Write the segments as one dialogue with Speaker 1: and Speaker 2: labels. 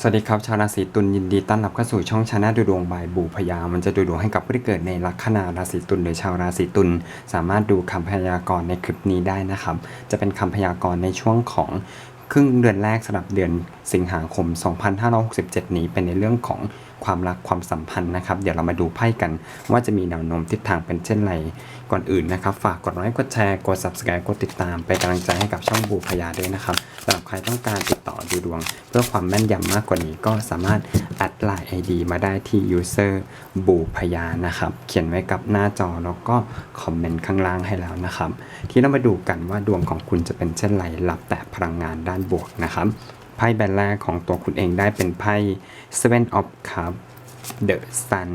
Speaker 1: สวัสดีครับ ชาวราศีตุลยินดีต้อนรับเข้าสู่ช่องชาแนลดูดวงบายบูพยา มันจะดูดวงให้กับผู้ที่เกิดในลัคนาราศีตุลหรือชาวราศีตุลสามารถดูคำพยากรณ์ในคลิปนี้ได้นะครับ จะเป็นคำพยากรณ์ในช่วงของครึ่งเดือนแรกสำหรับเดือนสิงหาคม 2567 นี้เป็นในเรื่องของความรักความสัมพันธ์นะครับ เดี๋ยวเรามาดูไพ่กัน ว่าจะมีแนวโน้มทิศทางเป็นเช่นไร ก่อนอื่นนะครับ ฝากกดไลค์กดแชร์กด subscribe กดติดตามเป็นกำลังใจให้กับช่องบูพยาด้วยนะครับสำหรับใครต้องการติดต่อดูดวง เพื่อความแม่นยำมากกว่านี้ก็สามารถแอดไลน์ ID มาได้ที่ user บูพยานะครับ เขียนไว้กับหน้าจอแล้วก็คอมเมนต์ข้างล่างให้แล้วนะครับ ที่เรามาดูกันว่าดวงของคุณจะเป็นเช่นไรรับแต่พลังงานด้านบวกนะครับ ไพ่ใบแรกของตัวคุณเองได้เป็นไพ่ Seven of Cups The Sun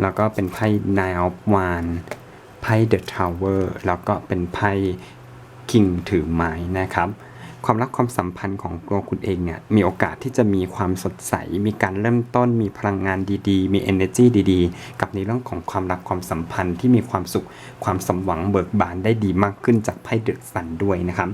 Speaker 1: แล้วก็เป็นไพ่ Nine of Wands ไพ่ The Tower แล้วก็เป็นไพ่ King ถือไม้นะครับความรักความสัมพันธ์ของตัวคุณเองเนี่ยมีโอกาสที่จะมีความสดใส มีการเริ่มต้น มีพลังงานดีๆ มี energy ดีๆ กับในเรื่องของความรักความสัมพันธ์ที่มีความสุขความสมหวังเบิกบานได้ดีมากขึ้นจากไพ่เดอะซันด้วยนะครับ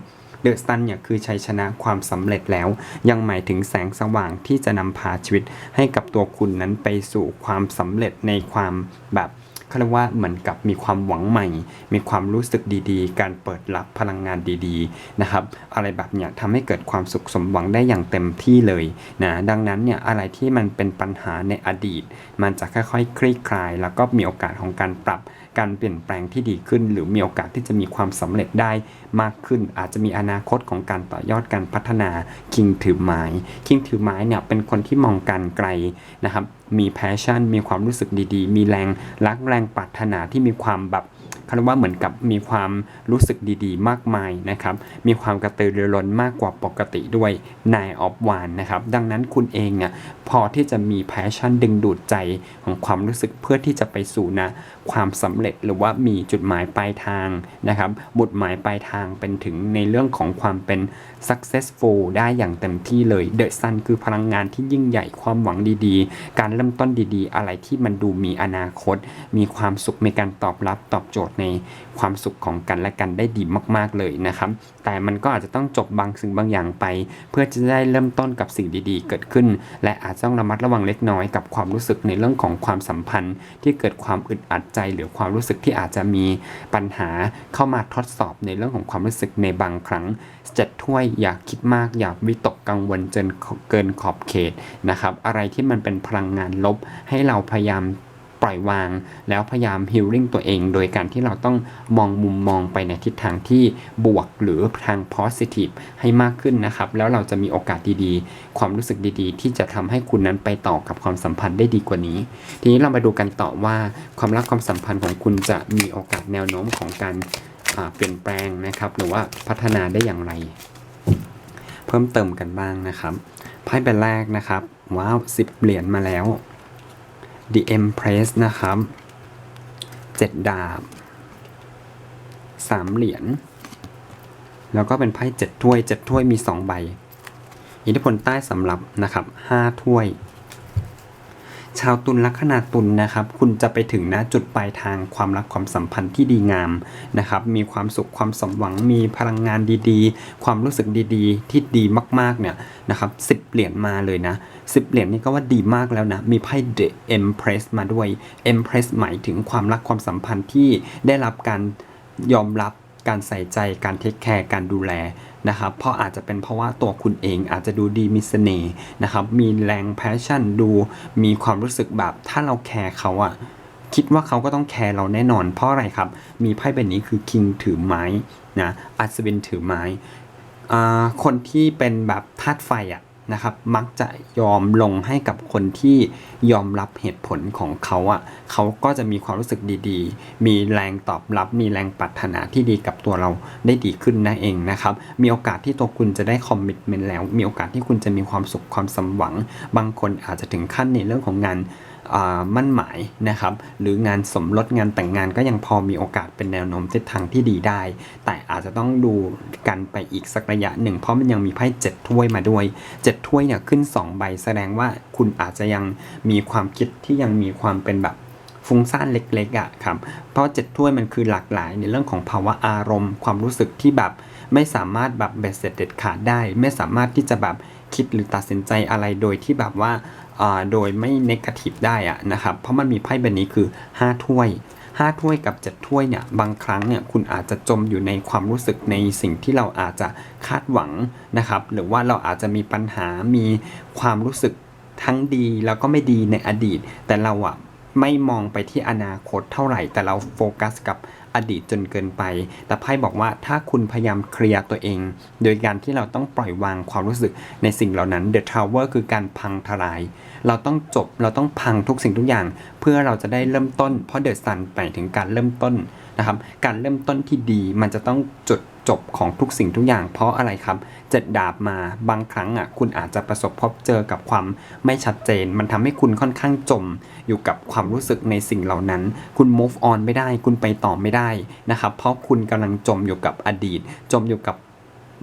Speaker 1: เดอะซันเนี่ยคือชัยชนะความสำเร็จแล้ว ยังหมายถึงแสงสว่างที่จะนำพาชีวิตให้กับตัวคุณนั้นไปสู่ความสำเร็จในความแบบเขาเรียกว่าเหมือนกับมีความหวังใหม่ มีความรู้สึกดีๆ การเปิดรับพลังงานดีๆนะครับอะไรแบบเนี้ยทำให้เกิดความสุขสมหวังได้อย่างเต็มที่เลยนะดังนั้นเนี่ยอะไรที่มันเป็นปัญหาในอดีต มันจะค่อยๆคลี่คลาย แล้วก็มีโอกาสของการปรับ การเปลี่ยนแปลงที่ดีขึ้น หรือมีโอกาสที่จะมีความสำเร็จได้มากขึ้น อาจจะมีอนาคตของการต่อยอดการพัฒนาคิงถือไม้คิงถือไม้เนี่ยเป็นคนที่มองการไกลนะครับมีแพชชั่น มีความรู้สึกดีๆ มีแรงรักแรงปรารถนาที่มีความแบบ เขาเรียกว่าเหมือนกับมีความรู้สึกดีๆ มากมายนะครับ มีความกระตือรือร้นมากกว่าปกติด้วยนายออฟวานนะครับ ดังนั้นคุณเองอะพอที่จะมีแพชชั่นดึงดูดใจของความรู้สึกเพื่อที่จะไปสู่นะความสำเร็จหรือว่ามีจุดหมายปลายทางนะครับบุดหมายปลายทางเป็นถึงในเรื่องของความเป็น successful ได้อย่างเต็มที่เลยเดอะซันคือพลังงานที่ยิ่งใหญ่ความหวังดีๆ การเริ่มต้นดีๆ อะไรที่มันดูมีอนาคต มีความสุขในการตอบรับตอบโจทย์ในความสุขของกันและกันได้ดีมาก ๆเลยนะครับ แต่มันก็อาจจะต้องจบบางสิ่งบางอย่างไป เพื่อจะได้เริ่มต้นกับสิ่งดีๆ เกิดขึ้น และอาจต้องระมัดระวังเล็กน้อยกับความรู้สึกในเรื่องของความสัมพันธ์ ที่เกิดความอึดอัดใจ หรือความรู้สึกที่อาจจะมีปัญหาเข้ามาทดสอบในเรื่องของความรู้สึกในบางครั้งเจ็ดถ้วยอย่าคิดมากอย่าวิตกกังวลจนเกินขอบเขตนะครับ อะไรที่มันเป็นพลังงานลบให้เราพยายาม อยวาง แล้วพยายามฮิลลิ่งตัวเอง โดยการที่เราต้องมองมุมมองไปในทิศทางที่บวกหรือทาง positive ให้มากขึ้นนะครับ แล้วเราจะมีโอกาสดีๆ ความรู้สึกดีๆ ที่จะทำให้คุณนั้นไปต่อกับความสัมพันธ์ได้ดีกว่านี้ ทีนี้เรามาดูกันต่อว่าความรักความสัมพันธ์ของคุณจะมีโอกาสแนวโน้มของการเปลี่ยนแปลงนะครับ หรือว่าพัฒนาได้อย่างไร เพิ่มเติมกันบ้างนะครับไพ่ใบแรกนะครับว้าวสิบเหรียญมาแล้ว The Empress นะครับเจ็ดดาบสามเหรียญแล้วก็เป็นไพ่เจ็ดถ้วยเจ็ดถ้วยมีสองใบ อิทธิพลใต้สำหรับนะครับห้าถ้วยาวตุลลัคนาตุลนะครับ คุณจะไปถึงนะจุดปลายทางความรักความสัมพันธ์ที่ดีงามนะครับ มีความสุขความสมหวังมีพลังงานดีๆ ความรู้สึกดีๆ ที่ดีมากๆเนี่ยนะครับสิบเหรียญมาเลยนะสิบเหรียญนี่ก็ว่าดีมากแล้วนะ มีไพ่ The Empress มาด้วย Empress หมายถึงความรักความสัมพันธ์ที่ได้รับการยอมรับ การใส่ใจการเทคแคร์การดูแลนะครับเพราะอาจจะเป็นเพราะว่าตัวคุณเองอาจจะดูดีมีเสน่ห์นะครับมีแรงแพชชั่นดูมีความรู้สึกแบบถ้าเราแคร์เขาอะคิดว่าเขาก็ต้องแคร์เราแน่นอน เพราะอะไรครับ มีไพ่ใบนี้คือ King ถือไม้นะอัศวินถือไม้คนที่เป็นแบบธาตุไฟอะ นะครับ มักจะยอมลงให้กับคนที่ยอมรับเหตุผลของเขาอะ่ะเขาก็จะมีความรู้สึกดีๆ มีแรงตอบรับ มีแรงปรารถนาที่ดีกับตัวเราได้ดีขึ้นนั่นเองนะครับ มีโอกาสที่ตัวคุณจะได้คอมมิตเมนต์แล้ว มีโอกาสที่คุณจะมีความสุขความสมหวัง บางคนอาจจะถึงขั้นในเรื่องของงาน มั่นหมายนะครับ หรืองานสมรสงานแต่งงานก็ยังพอมีโอกาสเป็นแนวโน้มทิศทางที่ดีได้ แต่อาจจะต้องดูกันไปอีกสักระยะหนึ่ง เพราะมันยังมีไพ่เจ็ดถ้วยมาด้วยเจ็ดถ้วยเนี่ยขึ้น 2 ใบแสดงว่าคุณอาจจะยังมีความคิดที่ยังมีความเป็นแบบฟุ้งซ่านเล็กๆอะ่ะครับ เพราะเจ็ดถ้วยมันคือหลากหลายในเรื่องของภาวะอารมณ์ ความรู้สึกที่แบบไม่สามารถแบบเบ็ดเสร็จเด็ดขาดได้ ไม่สามารถที่จะแบบ คิดหรือตัดสินใจอะไรโดยที่แบบว่าโดยไม่เนกาทีฟได้อะนะครับ เพราะมันมีไพ่ใบนี้คือ 5 ถ้วย 5 ถ้วยกับ 7 ถ้วยเนี่ย บางครั้งเนี่ยคุณอาจจะจมอยู่ในความรู้สึกในสิ่งที่เราอาจจะคาดหวังนะครับ หรือว่าเราอาจจะมีปัญหา มีความรู้สึกทั้งดีแล้วก็ไม่ดีในอดีต แต่เราอะ ไม่มองไปที่อนาคตเท่าไหร่ แต่เราโฟกัสกับอดีตจนเกินไป แต่ไพ่บอกว่าถ้าคุณพยายามเคลียร์ตัวเอง โดยการที่เราต้องปล่อยวางความรู้สึกในสิ่งเหล่านั้น The Tower คือการพังทลาย เราต้องจบ เราต้องพังทุกสิ่งทุกอย่าง เพื่อเราจะได้เริ่มต้น เพราะเดอะซันไปถึงการเริ่มต้นนะครับ การเริ่มต้นที่ดีมันจะต้องจุด จบของทุกสิ่งทุกอย่าง เพราะอะไรครับเจ็ดดาบมาบางครั้งอะคุณอาจจะประสบพบเจอกับความไม่ชัดเจน มันทำให้คุณค่อนข้างจม อยู่กับความรู้สึกในสิ่งเหล่านั้น คุณ move on ไม่ได้ คุณไปต่อไม่ได้นะครับ เพราะคุณกำลังจมอยู่กับอดีต จมอยู่กับ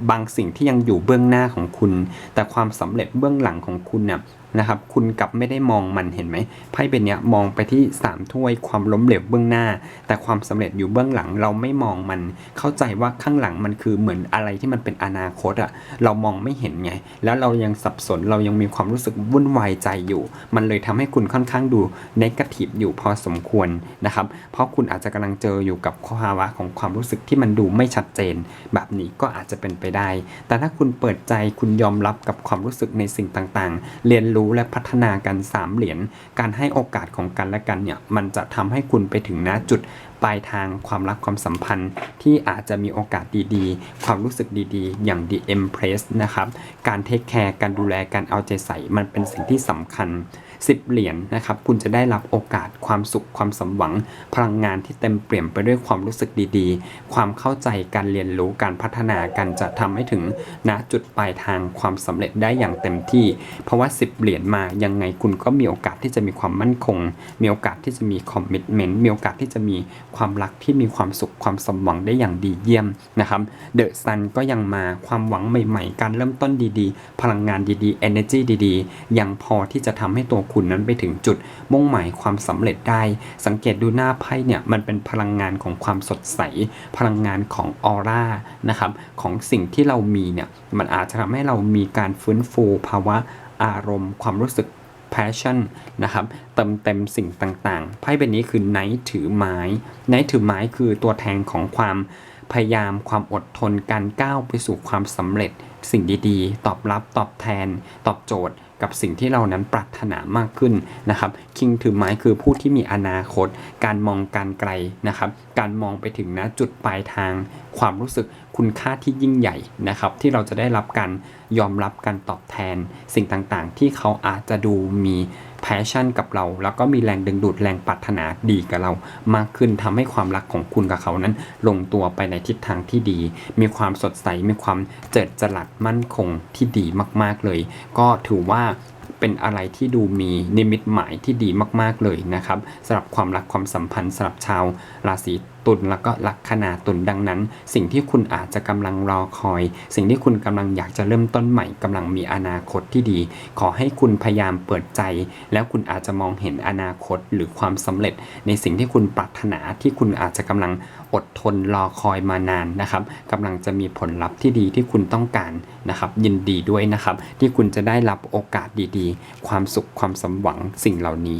Speaker 1: บางสิ่งที่ยังอยู่เบื้องหน้าของคุณ แต่ความสำเร็จเบื้องหลังของคุณเนี่ย นะครับ คุณกลับไม่ได้มองมันเห็นไหมไพ่เป็นเนี้ยมองไปที่สามถ้วยความล้มเหลวเบื้องหน้า แต่ความสำเร็จอยู่เบื้องหลังเราไม่มองมันเข้าใจว่าข้างหลังมันคือเหมือนอะไรที่มันเป็นอนาคตอะเรามองไม่เห็นไง แล้วเรายังสับสนเรายังมีความรู้สึกวุ่นวายใจอยู่ มันเลยทำให้คุณค่อนข้างดูนกาทีฟอยู่พอสมควรนะครับ เพราะคุณอาจจะกำลังเจออยู่กับภาวะของความรู้สึกที่มันดูไม่ชัดเจน แบบนี้ก็อาจจะเป็นไปได้ แต่ถ้าคุณเปิดใจคุณยอมรับกับความรู้สึกในสิ่งต่างๆ เรียนรู้และพัฒนากันสามเหรียญการให้โอกาสของกันและกันเนี่ยมันจะทำให้คุณไปถึงณจุดปลายทางความรักความสัมพันธ์ที่อาจจะมีโอกาสดีๆ ความรู้สึกดีๆ อย่าง The Empress นะครับ การเทคแคร์การดูแลการเอาใจใส่มันเป็นสิ่งที่สำคัญ 10 เหรียญนะครับ คุณจะได้รับโอกาสความสุขความสมหวัง พลังงานที่เต็มเปี่ยมไปด้วยความรู้สึกดีๆ ความเข้าใจการเรียนรู้การพัฒนากันจะทำให้ถึงณจุดปลายทางความสำเร็จได้อย่างเต็มที่ เพราะว่า 10 เหรียญมายังไงคุณก็มีโอกาสที่จะมีความมั่นคง มีโอกาสที่จะมีคอมมิชเมนต์มีโอกาสที่จะมีความรักที่มีความสุขความสมหวังได้อย่างดีเยี่ยมนะครับเดอะซันก็ยังมาความหวังใหม่ ๆ การเริ่มต้นดีๆ พลังงานดีๆ energy ดีๆ ยังพอที่จะทำให้ตัวคุณนั้นไปถึงจุดมุ่งหมายความสำเร็จได้ สังเกตดูหน้าไพ่เนี่ยมันเป็นพลังงานของความสดใส พลังงานของออร่านะครับของสิ่งที่เรามีเนี่ยมันอาจจะทำให้เรามีการฟื้นฟูภาวะอารมณ์ ความรู้สึก passion นะครับเติมเต็มสิ่งต่างๆ ไพ่ใบนี้คือไนท์ถือไม้ไนท์ถือไม้คือตัวแทนของความพยายามความอดทนการก้าวไปสู่ความสำเร็จ สิ่งดีๆ ตอบรับตอบแทน ตอบโจทย์ กับสิ่งที่เรานั้นปรารถนามากขึ้นนะครับคิงถือไม้คือผู้ที่มีอนาคต การมองการไกลนะครับ การมองไปถึงนะจุดปลายทาง ความรู้สึกคุณค่าที่ยิ่งใหญ่นะครับ ที่เราจะได้รับการยอมรับการตอบแทน สิ่งต่างๆ ที่เขาอาจจะดูมี แพชชั่นกับเรา แล้วก็มีแรงดึงดูดแรงปรารถนาดีกับเรา มากขึ้นทำให้ความรักของคุณกับเขานั้น ลงตัวไปในทิศทางที่ดี มีความสดใสมีความเจิดจรัสมั่นคงที่ดีมาก ๆเลย ก็ถือว่าเป็นอะไรที่ดูมีนิมิตหมายที่ดีมาก ๆเลยนะครับสำหรับความรักความสัมพันธ์สำหรับชาวราศีตุลแล้วก็ลัคนาตุลดังนั้น สิ่งที่คุณอาจจะกำลังรอคอย สิ่งที่คุณกำลังอยากจะเริ่มต้นใหม่กำลังมีอนาคตที่ดี ขอให้คุณพยายามเปิดใจ แล้วคุณอาจจะมองเห็นอนาคตหรือความสำเร็จ ในสิ่งที่คุณปรารถนาที่คุณอาจจะกำลังอดทนรอคอยมานานนะครับกำลังจะมีผลลัพธ์ที่ดีที่คุณต้องการนะครับ ยินดีด้วยนะครับ ที่คุณจะได้รับโอกาสดีๆ ความสุขความสมหวังสิ่งเหล่านี้